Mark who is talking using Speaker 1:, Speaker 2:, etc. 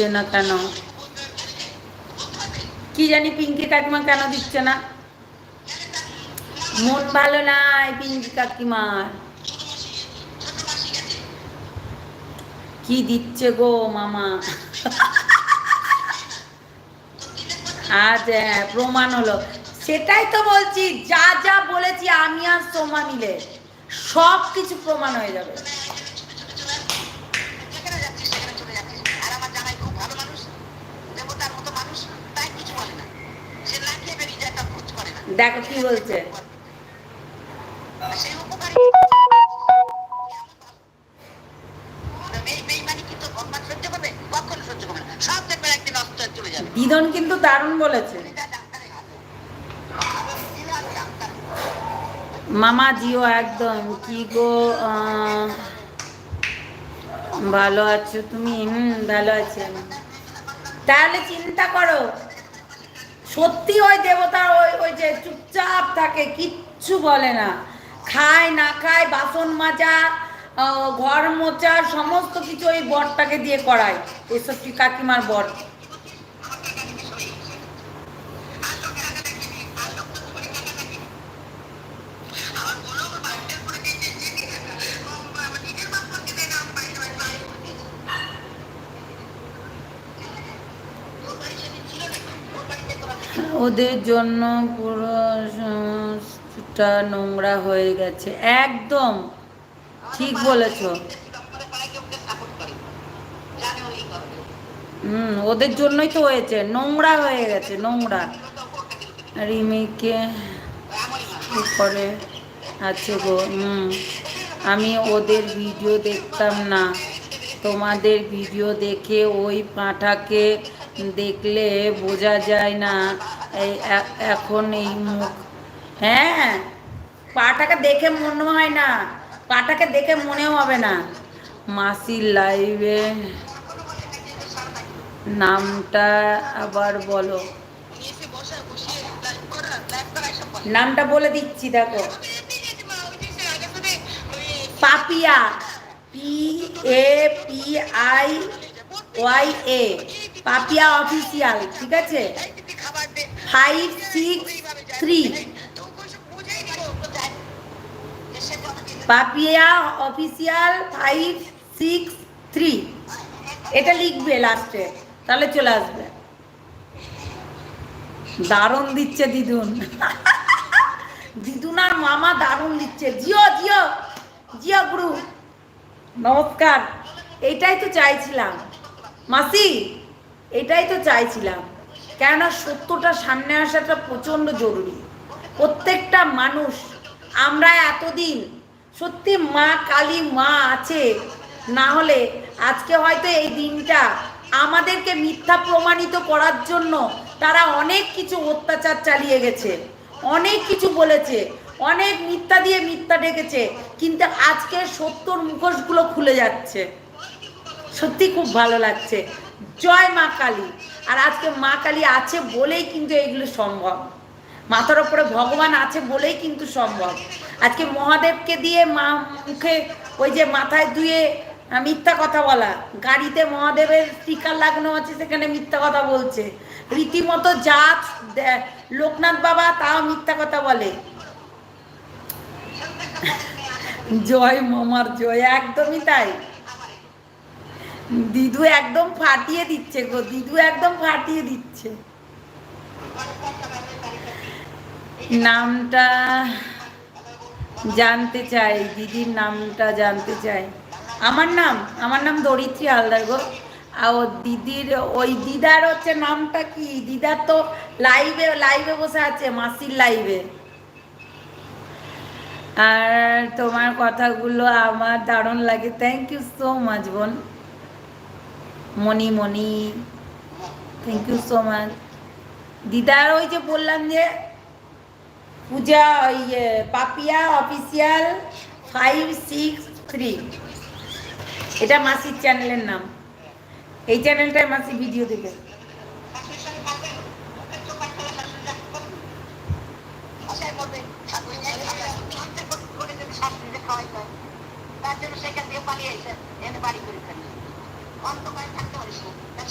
Speaker 1: দিচ্ছে না কেন? কি জানি পিঙ্কি কাকিমা কেন দিচ্ছে না? মন ভালো নাই পিঙ্কি কাকিমার। কি দিচ্ছে গো মামা? আজ প্রমাণ হলো। সেটাই তো বলছি, যা যা বলেছি আমি আর সোমা মিলে সব কিছু প্রমাণ হয়ে যাবে
Speaker 2: যেখানে যাচ্ছিস সেখানে চলে যাচ্ছিস আর আমার জামাই খুব ভালো মানুষ দেবতার মতো মানুষ তাই কিছু বলে না সে না খেয়ে বেরিয়ে যায় তার খোঁজ করে না
Speaker 1: দেখো কি বলছে
Speaker 2: আর সেই উপকারী এই বেইমানি কি তোর ভগবান সহ্য করবে কখনো সহ্য করবে না সব দেখবে একদিন অস্ত হয়ে চলে যাবে
Speaker 1: দিদন কিন্তু দারুণ বলেছে। মামা জিও একদম কি গো আহ, ভালো আছো তুমি? হুম ভালো আছি। তাহলে চিন্তা করো সত্যি ওই দেবতা ওই ওই যে চুপচাপ থাকে, কিচ্ছু বলে না। খায় না খায়, বাসন মাজা ঘর মোচা সমস্ত কিছু ওই বরটাকে দিয়ে করায়। এসব কাকিমার বর? ওদের জন্য পুরো সংস্থাটা নোংরা হয়ে গেছে। একদম। ঠিক বলেছ। হুম, ওদের জন্যই তো হয়েছে। নোংরা হয়ে গেছে, নোংরা। রিমিকে করে আছে গো? হুম, আমি ওদের ভিডিও দেখতাম না। তোমাদের ভিডিও দেখে ওই পাঁঠাকে দেখলে বোঝা যায় না। এই এখন এই মুখ। হ্যাঁ পাটাকে দেখে মনে হয় না। পাটাকে দেখে মনেও হবে না। মাসির লাইভে। নামটা আবার বলো। নামটা বলে দিচ্ছি, দেখো। Papiya. P A P I Y A Papiya official, ঠিক আছে? Five six three Papiya official five six three এটা লিখবে লাস্টে তাহলে চলে আসবে। দারুণ দিচ্ছে দিদুন। দিদুন আর মামা দারুণ দিচ্ছে। জিও জিও জিও গুরু। নমস্কার। এইটাই তো চাইছিলাম। মাসি, এটাই তো চাইছিলাম। কেননা সত্যটা সামনে আসাটা প্রচণ্ড জরুরি। প্রত্যেকটা মানুষ, আমরা এতদিন সত্যি মা, কালী, মা আছে, না হলে আজকে হয়তো এই দিনটা আমাদেরকে মিথ্যা প্রমাণিত করার জন্য তারা অনেক কিছু অত্যাচার চালিয়ে গেছে, অনেক কিছু বলেছে, অনেক মিথ্যা দিয়ে মিথ্যা ডেকেছে, কিন্তু আজকে সত্যর মুখোশগুলো খুলে যাচ্ছে। সত্যি খুব ভালো লাগছে। জয় মা কালী। আর আজকে মা কালী আছে বলেই কিন্তু এইগুলো সম্ভব। মাথার ওপরে ভগবান আছে বলেই কিন্তু সম্ভব। আজকে মহাদেবকে দিয়ে মা মুখে ওই যে মাথায় ধুয়ে মিথ্যা কথা বলা। গাড়িতে মহাদেবের স্টিকার লাগানো আছে, সেখানে মিথ্যা কথা বলছে। রীতিমতো জাত লোকনাথ বাবা তাও মিথ্যা কথা বলে। জয় মামার জয়, একদমই তাই। দিদু একদম ফাটিয়ে দিচ্ছে গো, দিদু একদম ফাটিয়ে দিচ্ছে। নামটা জানতে চাই, দিদির নামটা জানতে চাই। আমার নাম আমার নাম দরিত্রী হালদার গো। আর ও দিদির, ওই দিদার হচ্ছে নামটা কি? দিদার তো লাইভে লাইভে বসে আছে, মাসির লাইভে আর তোমার কথাগুলো আমার দারুণ লাগে। থ্যাংক ইউ সো মাচ বোন। Moni Moni thank you so much দিদার ওই যে বললাম যে পূজা, ওই Papiya official five six three এটা মাসির চ্যানেলের নাম। এই চ্যানেলটায় মাসি ভিডিও দেবে।
Speaker 2: থেকে এনে বাড়ি করে 我们都关上 baca.